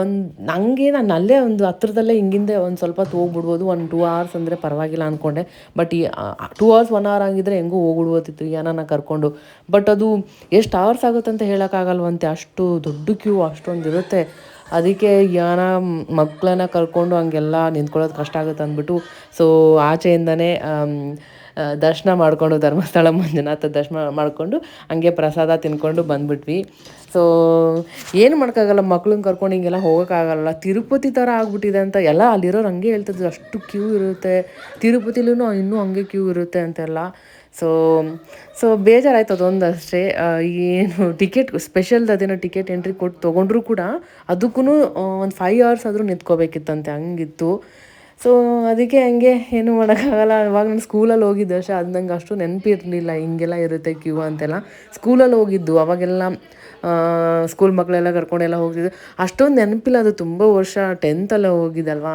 ಒಂದು ನನಗೆ ನಾನು ಅಲ್ಲೇ ಒಂದು ಹತ್ರದಲ್ಲೇ ಹಿಂಗಿಂದೆ ಒಂದು ಸ್ವಲ್ಪ ಹೊತ್ತು ಹೋಗ್ಬಿಡ್ಬೋದು. ಒಂದು ಟೂ ಅವರ್ಸ್ ಅಂದರೆ ಪರವಾಗಿಲ್ಲ ಅಂದ್ಕೊಂಡೆ ಬಟ್ ಈ ಟೂ ಅವರ್ಸ್ ಒನ್ ಅವರ್ ಆಗಿದ್ದರೆ ಹೆಂಗೂ ಹೋಗ್ಬಿಡ್ಬೋದಿತ್ತು ಏನಾನ ಕರ್ಕೊಂಡು. ಬಟ್ ಅದು ಎಷ್ಟು ಅವರ್ಸ್ ಆಗುತ್ತೆ ಅಂತ ಹೇಳೋಕ್ಕಾಗಲ್ವಂತೆ ಅಷ್ಟು ದೊಡ್ಡ ಕ್ಯೂ ಅಷ್ಟೊಂದು ಇರುತ್ತೆ. ಅದಕ್ಕೆ ಯಾನ ಮಕ್ಕಳನ್ನ ಕರ್ಕೊಂಡು ಹಂಗೆಲ್ಲ ನಿಂತ್ಕೊಳ್ಳೋದು ಕಷ್ಟ ಆಗುತ್ತೆ ಅಂದ್ಬಿಟ್ಟು. ಸೊ ಆಚೆಯಿಂದನೇ ದರ್ಶನ ಮಾಡಿಕೊಂಡು ಧರ್ಮಸ್ಥಳ ಮಂಜುನಾಥ ದರ್ಶನ ಮಾಡಿಕೊಂಡು ಹಂಗೆ ಪ್ರಸಾದ ತಿನ್ಕೊಂಡು ಬಂದ್ಬಿಟ್ವಿ. ಸೊ ಏನು ಮಾಡೋಕ್ಕಾಗಲ್ಲ, ಮಕ್ಳನ್ನ ಕರ್ಕೊಂಡು ಹಿಂಗೆಲ್ಲ ಹೋಗೋಕ್ಕಾಗಲ್ಲ. ತಿರುಪತಿ ಥರ ಆಗ್ಬಿಟ್ಟಿದೆ ಅಂತ ಎಲ್ಲ ಅಲ್ಲಿರೋರು ಹಂಗೆ ಹೇಳ್ತಿದ್ರು, ಅಷ್ಟು ಕ್ಯೂ ಇರುತ್ತೆ. ತಿರುಪತಿಲೂ ಇನ್ನೂ ಹಂಗೆ ಕ್ಯೂ ಇರುತ್ತೆ ಅಂತೆಲ್ಲ. ಸೊ ಸೊ ಬೇಜಾರಾಯ್ತು ಅದೊಂದು ಅಷ್ಟೇ. ಏನು ಟಿಕೆಟ್ ಸ್ಪೆಷಲ್ ಅದೇನೋ ಟಿಕೆಟ್ ಎಂಟ್ರಿ ಕೊಟ್ಟು ತೊಗೊಂಡ್ರು ಕೂಡ ಅದಕ್ಕೂ ಒಂದು ಫೈವ್ ಅವರ್ಸ್ ಆದರೂ ನಿಂತ್ಕೋಬೇಕಿತ್ತಂತೆ, ಹಂಗಿತ್ತು. ಸೊ ಅದಕ್ಕೆ ಹಂಗೆ ಏನು ಮಾಡೋಕ್ಕಾಗಲ್ಲ. ಅವಾಗ ನಾನು ಸ್ಕೂಲಲ್ಲಿ ಹೋಗಿದ್ದೆ. ಅಷ್ಟೇ ಅದು ನಂಗೆ ಅಷ್ಟು ನೆನಪಿರಲಿಲ್ಲ. ಹಿಂಗೆಲ್ಲ ಇರುತ್ತೆ ಕ್ಯೂ ಅಂತೆಲ್ಲ. ಸ್ಕೂಲಲ್ಲಿ ಹೋಗಿದ್ದು. ಅವಾಗೆಲ್ಲ ಸ್ಕೂಲ್ ಮಕ್ಕಳೆಲ್ಲ ಕರ್ಕೊಂಡೆಲ್ಲ ಹೋಗಿದ್ದು ಅಷ್ಟೊಂದು ನೆನಪಿಲ್ಲ. ಅದು ತುಂಬ ವರ್ಷ ಟೆಂತಲ್ಲ ಹೋಗಿದ್ದಲ್ವಾ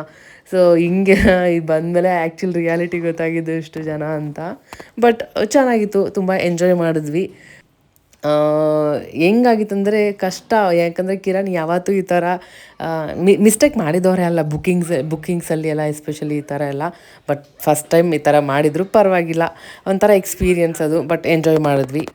ಸೊ ಹಿಂಗೆ ಇದು ಬಂದಮೇಲೆ ಆ್ಯಕ್ಚುಲ್ ರಿಯಾಲಿಟಿ ಗೊತ್ತಾಗಿದ್ದು ಇಷ್ಟು ಜನ ಅಂತ. ಬಟ್ ಚೆನ್ನಾಗಿತ್ತು. ತುಂಬ ಎಂಜಾಯ್ ಮಾಡಿದ್ವಿ. ಹೆಂಗಾಗಿತ್ತಂದರೆ ಕಷ್ಟ. ಯಾಕಂದರೆ ಕಿರಣ್ ಯಾವತ್ತೂ ಈ ಥರ ಮಿಸ್ಟೇಕ್ ಮಾಡಿದವರೇ ಅಲ್ಲ ಬುಕ್ಕಿಂಗ್ಸ್ ಬುಕ್ಕಿಂಗ್ಸಲ್ಲಿ ಎಲ್ಲ ಎಸ್ಪೆಷಲಿ ಈ ಥರ ಎಲ್ಲ. ಬಟ್ ಫಸ್ಟ್ ಟೈಮ್ ಈ ಥರ ಮಾಡಿದ್ರು ಪರವಾಗಿಲ್ಲ. ಒಂಥರ ಎಕ್ಸ್ಪೀರಿಯನ್ಸ್ ಅದು ಬಟ್ ಎಂಜಾಯ್ ಮಾಡಿದ್ವಿ.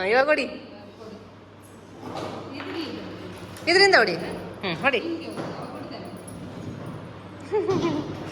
ಹಾಂ ಇವಾಗ ಹೊಡಿ. ಇದರಿಂದ ಹೊಡಿ. ಹ್ಞೂ ಹೊಡಿ.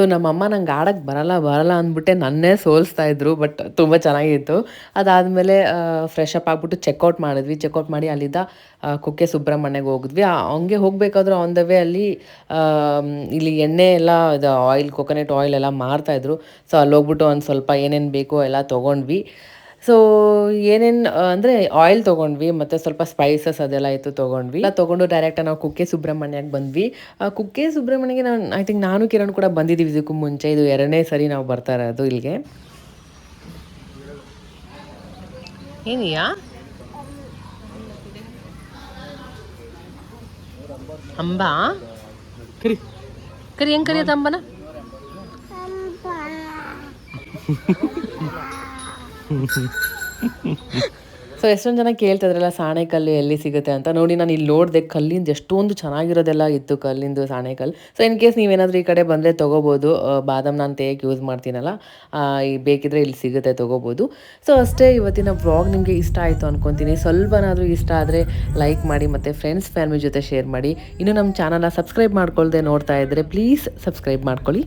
ಸೊ ನಮ್ಮಮ್ಮ ನಂಗೆ ಆಡಕ್ಕೆ ಬರಲ್ಲ ಬರಲ್ಲ ಅಂದ್ಬಿಟ್ಟೆ ನನ್ನೇ ಸೋಲಿಸ್ತಾ ಇದ್ರು ಬಟ್ ತುಂಬ ಚೆನ್ನಾಗಿತ್ತು. ಅದಾದಮೇಲೆ ಫ್ರೆಶ್ ಅಪ್ ಆಗಿಬಿಟ್ಟು ಚೆಕ್ಔಟ್ ಮಾಡಿದ್ವಿ. ಚೆಕ್ಔಟ್ ಮಾಡಿ ಅಲ್ಲಿದ್ದ ಕುಕ್ಕೆ ಸುಬ್ರಹ್ಮಣ್ಯಗೆ ಹೋಗಿದ್ವಿ. ಹಂಗೆ ಹೋಗಬೇಕಾದ್ರೂ ಆನ್ ದ ವೇ ಅಲ್ಲಿ ಇಲ್ಲಿ ಎಣ್ಣೆ ಎಲ್ಲ, ಇದು ಆಯಿಲ್ ಕೊಕೊನೆಟ್ ಆಯಿಲ್ ಎಲ್ಲ ಮಾರ್ತಾಯಿದ್ರು ಸೊ ಅಲ್ಲಿ ಹೋಗ್ಬಿಟ್ಟು ಒಂದು ಸ್ವಲ್ಪ ಏನೇನು ಬೇಕೋ ಎಲ್ಲ ತೊಗೊಂಡ್ವಿ. ಸೊ ಏನೇನು ಅಂದರೆ ಆಯಿಲ್ ತಗೊಂಡ್ವಿ, ಮತ್ತು ಸ್ವಲ್ಪ ಸ್ಪೈಸಸ್ ಅದೆಲ್ಲ ಇತ್ತು ತೊಗೊಂಡ್ವಿ. ಎಲ್ಲ ತೊಗೊಂಡು ಡೈರೆಕ್ಟ್ ನಾವು ಕುಕ್ಕೆ ಸುಬ್ರಹ್ಮಣ್ಯಕ್ಕೆ ಬಂದ್ವಿ. ಕುಕ್ಕೆ ಸುಬ್ರಹ್ಮಣ್ಯಗೆ ನಾನು ಐ ಥಿಂಕ್ ನಾನು ಕಿರಣ್ ಕೂಡ ಬಂದಿದ್ದೀವಿ ಇದಕ್ಕೂ ಮುಂಚೆ. ಇದು ಎರಡನೇ ಸರಿ ನಾವು ಬರ್ತಾ ಇರೋದು ಇಲ್ಲಿಗೆ. ಏನಿಯಾ? ಅಂಬಾ? ಕರಿ. ಕರಿ, ಹೆಂಗ್ ಕರಿಯೋದು ಅಂಬನ? ಸೊ ಎಷ್ಟೊಂದು ಜನ ಕೇಳ್ತಿದ್ರಲ್ಲ ಸಾಣೆಕಲ್ಲು ಎಲ್ಲಿ ಸಿಗುತ್ತೆ ಅಂತ. ನೋಡಿ, ನಾನು ಇಲ್ಲಿ ನೋಡಿದೆ, ಕಲ್ಲಿಂದ ಎಷ್ಟೊಂದು ಚೆನ್ನಾಗಿರೋದೆಲ್ಲ ಇತ್ತು ಕಲ್ಲಿಂದು ಸಾಣೆಕಲ್ಲು ಸೊ ಇನ್ ಕೇಸ್ ನೀವೇನಾದರೂ ಈ ಕಡೆ ಬಂದರೆ ತೊಗೋಬೋದು. ಬಾದಾಮ್ ನಾನು ತೇಯಕ್ಕೆ ಯೂಸ್ ಮಾಡ್ತೀನಲ್ಲ ಈ ಬೇಕಿದ್ರೆ ಇಲ್ಲಿ ಸಿಗುತ್ತೆ, ತೊಗೋಬೋದು. ಸೊ ಅಷ್ಟೇ ಇವತ್ತಿನ ವ್ಲಾಗ್ ನಿಮಗೆ ಇಷ್ಟ ಆಯಿತು ಅನ್ಕೊತೀನಿ. ಸ್ವಲ್ಪನಾದರೂ ಇಷ್ಟ ಆದರೆ ಲೈಕ್ ಮಾಡಿ, ಮತ್ತು ಫ್ರೆಂಡ್ಸ್ ಫ್ಯಾಮಿಲಿ ಜೊತೆ ಶೇರ್ ಮಾಡಿ. ಇನ್ನು ನಮ್ಮ ಚಾನಲ್ನ ಸಬ್ಸ್ಕ್ರೈಬ್ ಮಾಡ್ಕೊಳ್ದೆ ನೋಡ್ತಾ ಇದ್ದರೆ ಪ್ಲೀಸ್ ಸಬ್ಸ್ಕ್ರೈಬ್ ಮಾಡ್ಕೊಳ್ಳಿ.